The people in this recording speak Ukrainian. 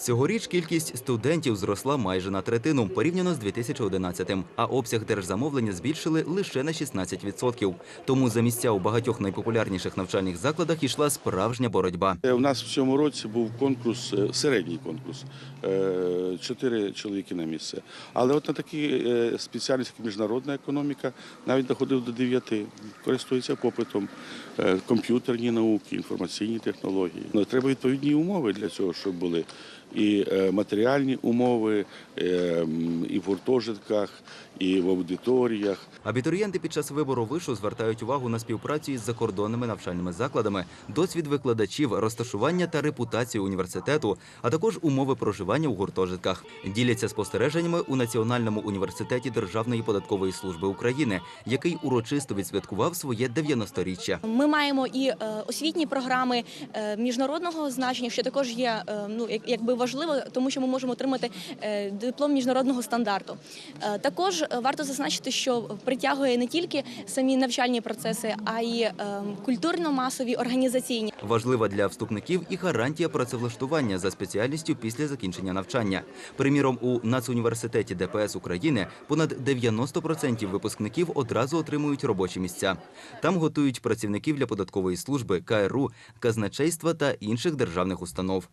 Цьогоріч кількість студентів зросла майже на третину порівняно з 2011-м, а обсяг держзамовлення збільшили лише на 16%. Тому за місця у багатьох найпопулярніших навчальних закладах йшла справжня боротьба. У нас в цьому році був конкурс, е, середній конкурс, е, чотири чоловіки на місце. Але от на такі е, спеціальності, як міжнародна економіка, навіть доходив до дев'яти. Користується попитом Е, комп'ютерні науки, інформаційні технології. Ну, треба відповідні умови для цього, щоб були і е, матеріальні умови, і в гуртожитках, і в аудиторіях. Абітурієнти під час вибору вишу звертають увагу на співпрацю із закордонними навчальними закладами, досвід викладачів, розташування та репутацію університету, а також умови проживання у гуртожитках. Діляться спостереженнями у Національному університеті Державної податкової служби України, який урочисто відсвяткував своє 90-річчя. Ми маємо і е, освітні програми е, міжнародного значення, що також є е, ну як- якби важливо, тому що ми можемо отримати диплом міжнародного стандарту. Також варто зазначити, що притягує не тільки самі навчальні процеси, а й культурно-масові організаційні. Важлива для вступників і гарантія працевлаштування за спеціальністю після закінчення навчання. Приміром, у Нацуніверситеті ДПС України понад 90% випускників одразу отримують робочі місця. Там готують працівників для податкової служби, КРУ, казначейства та інших державних установ.